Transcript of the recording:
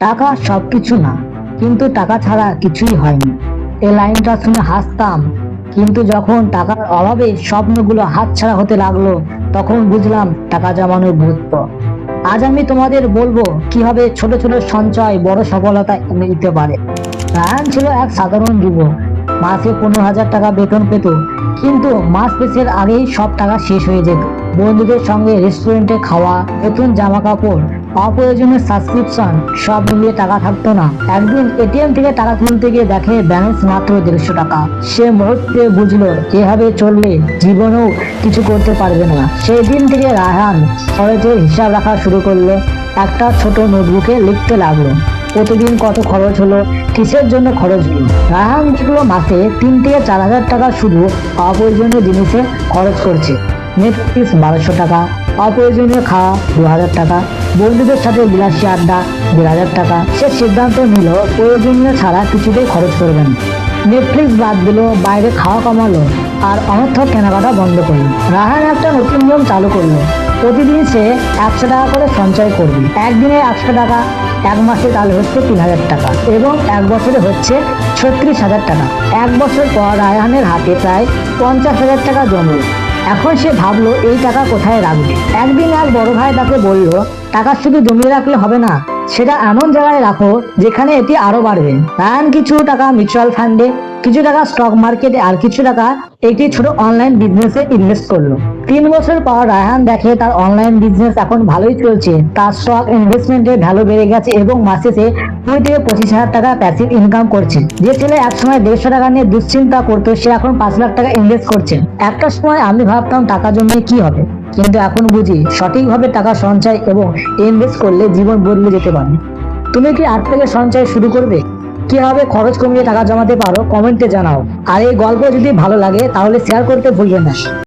টাকা সবকিছু না, কিন্তু টাকা ছাড়া কিছুই হয়নি। এই লাইনটা শুনে হাসতাম, কিন্তু যখন টাকার অভাবে স্বপ্নগুলো হাতছাড়া হতে লাগল, তখন বুঝলাম টাকা জমানোর গুরুত্ব। আজ আমি তোমাদের বলব কীভাবে ছোট ছোট সঞ্চয় বড় সফলতা এনে দিতে পারে। রায়ান ছিল এক সাধারণ যুবক। মাসে পনেরো হাজার টাকা বেতন পেত, কিন্তু মাস শেষের আগেই সব টাকা শেষ হয়ে যেত। বন্ধুদের সঙ্গে রেস্টুরেন্টে খাওয়া, নতুন জামা কাপড় অপ্রয়োজনীয় সাবস্ক্রিপশন সব মিলিয়ে টাকা থাকতো না। একদিন এটিএম থেকে টাকা তুলতে গিয়ে দেখে ব্যালেন্স মাত্র দেড়শো টাকা। সে মুহূর্তে বুঝলো, এভাবে চললে জীবনেও কিছু করতে পারবে না। সেই দিন থেকে রাহান খরচের হিসাব রাখা শুরু করল। একটা ছোট নোটবুকে লিখতে লাগল। প্রতিদিন কত খরচ হলো, কিসের জন্য খরচ হলো? দেখল মাসে তিন থেকে চার হাজার টাকা শুধু অপ্রয়োজনীয় জিনিসে খরচ করছে। নেটফ্লিক্স বারোশো টাকা, অপ্রয়োজনীয় খাওয়া দু হাজার টাকা, বন্ধুদের সাথে বিলাসী আড্ডা দেড় হাজার টাকা। সে সিদ্ধান্ত নিল প্রয়োজনীয় ছাড়া কিছুতেই খরচ করবেন। নেটফ্লিক্স বাদ দিল, বাইরে খাওয়া কমালো, আর অনর্থক কেনাকাটা বন্ধ করল। রাহান একটা নতুন নিয়ম চালু করল। প্রতিদিন সে একশো টাকা করে সঞ্চয় করবে। একদিনে একশো টাকা, এক মাসে তাহলে হচ্ছে তিন হাজার টাকা এবং এক বছরে হচ্ছে ছত্রিশ হাজার টাকা। এক বছর পর রায়হানের হাতে প্রায় পঞ্চাশ হাজার টাকা জমলো। এখন সে ভাবলো, এই টাকা কোথায় রাখবে? একদিন এক বড় ভাই তাকে বলল, টাকা শুধু জমিয়ে রাখলে হবে না। সেটা এমন জায়গায় রাখো যেখানে এটি আরও বাড়বে। রায়ান কিছু টাকা মিউচুয়াল ফান্ডে কিছু টাকা স্টক মার্কেটে আর কিছু টাকা একটি ছোট অনলাইন বিজনেসে ইনভেস্ট করল। তিন বছর পর রায়হান দেখে তার অনলাইন বিজনেস এখন ভালোই চলছে। তার স্টক ইনভেস্টমেন্টের ভ্যালু বেড়ে গেছে এবং মাসে সে কুড়ি থেকে পঁচিশ হাজার টাকা প্যাসিভ ইনকাম করছে। যে ছেলে একসময় দেড়শো টাকা নিয়ে দুশ্চিন্তা করতো, সে এখন পাঁচ লাখ টাকা ইনভেস্ট করছে। একটা সময় আমি ভাবতাম টাকা জমিয়ে কি হবে? কিন্তু এখন বুঝি সঠিকভাবে টাকা সঞ্চয় এবং ইনভেস্ট করলে জীবন বদলে যেতে পারে। তুমি কি আট থেকে সঞ্চয় শুরু করবে? কীভাবে খরচ কমিয়ে টাকা জমাতে পারো? কমেন্টে জানাও। আর এই গল্প যদি ভালো লাগে, তাহলে শেয়ার করতে ভুলবে না।